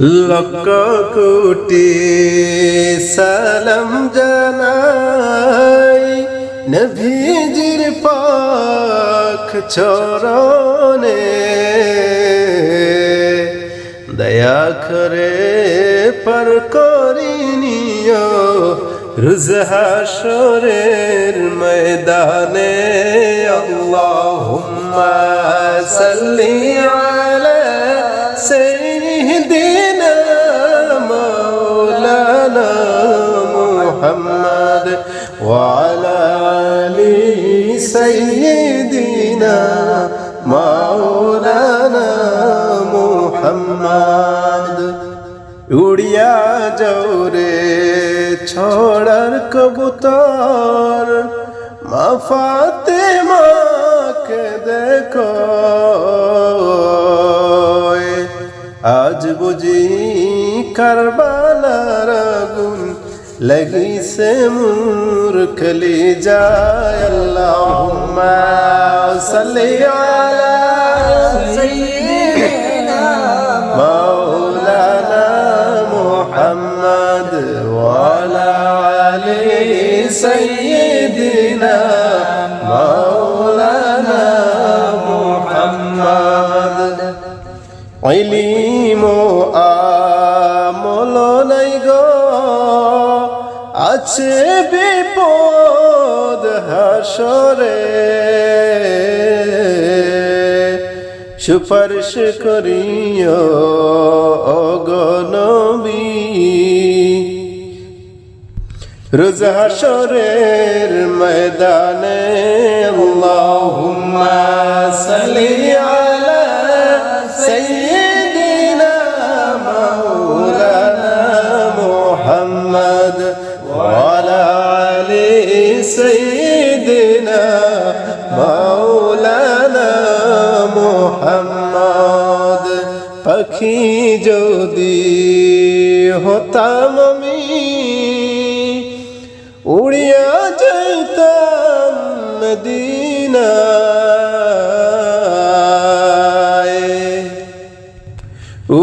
লক্ষ কোটি সালাম জানাই। নবীজির পাক চরণে। দয়া করে পর করিনিও রুজ ময়দানে। আল্লাহুম্মা সাল্লি আলা সাইয়্যিদিনা মুহাম্মদ وعلى آل سيدنا مولانا محمد উড়িয়া জৌরে ছড়ার কবুতর মা ফাতেমাকে দেখো আজ বুঝি কারবালার আগুন لگی سے مور کلی جائے اللہم صلی علی سیدنا مولانا محمد وعلا علی سیدنا مولانا محمد علیم و آمولو نیگو আছে বিপদ হাসরে। সুপারিশ করিও অগনবী রোজ ময়দানে আল্লাহুম্মা সাল্লি সাইয়্যিদিনা মাওলানা মুহাম্মদ। পাখি যদি হতাম আমি উড়িয়া যেতাম মদিনায়।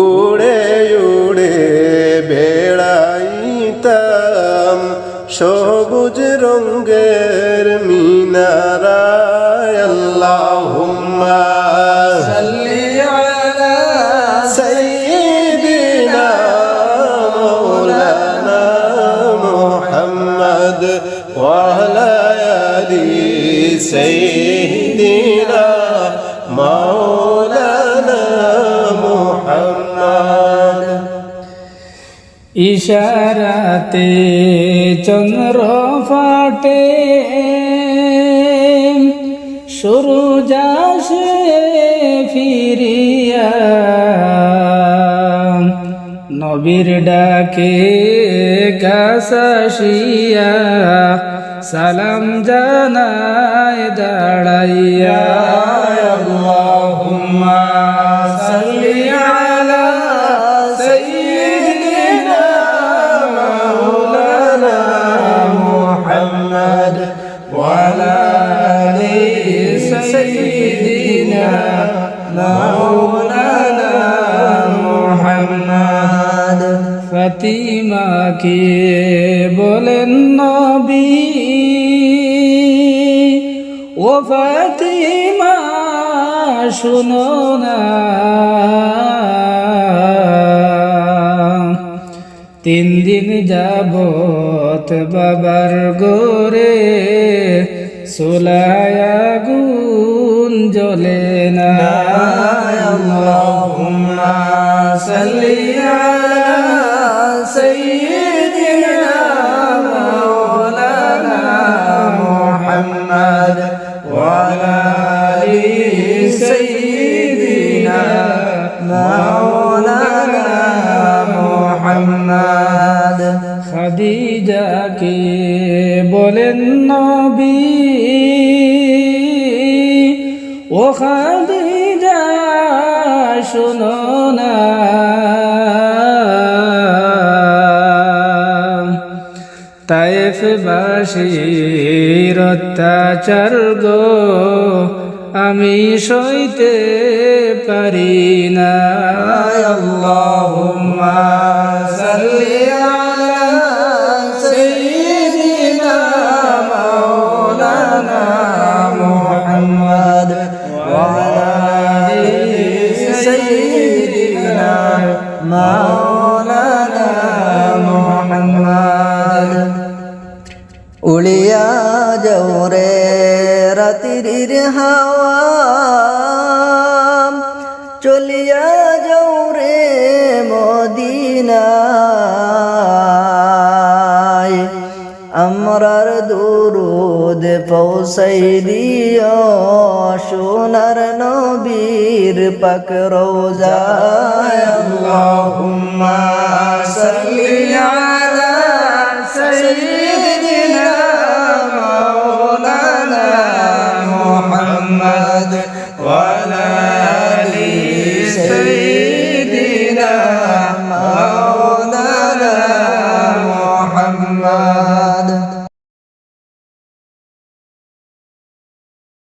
উড়ে উড়ে বেড়াইতাম সবুজ রঙ্গের মিনারায় আল্লাহুম্মা সাল্লি আলা সাইয়্যিদিনা মাওলানা মুহাম্মদ ওয়া আলা আলি সাইয়্যিদিনা মাওলানা মুহাম্মদ ইশারাতে চন্দ্র ফাটে শুরু যাসে ফিরিয়া নবীর ডাকে গাছাসিয়া সালাম জানায় দাঁড়াইয়া। আল্লাহুম্মা সাল্লি سيدنا مولانا محمد ফাতিমাকে বলেন নবী ও ফাতিমা শুনো না তিন দিন যাবত বাবার গোরে সোলায়া গুন জলে না। সাল্লি খাদিজা শুনো না। তাইফ বাসির অত্যাচার গো আমি সইতে পারি না। আল্লাহুম্মা রাতির হাওয়া চলিয়া যাওরে মদিনায়। আমরার দুরুদ পৌঁছাই দিও, সোনার নবীর পাক রোজায়। আল্লাহুম্মা সাল্লি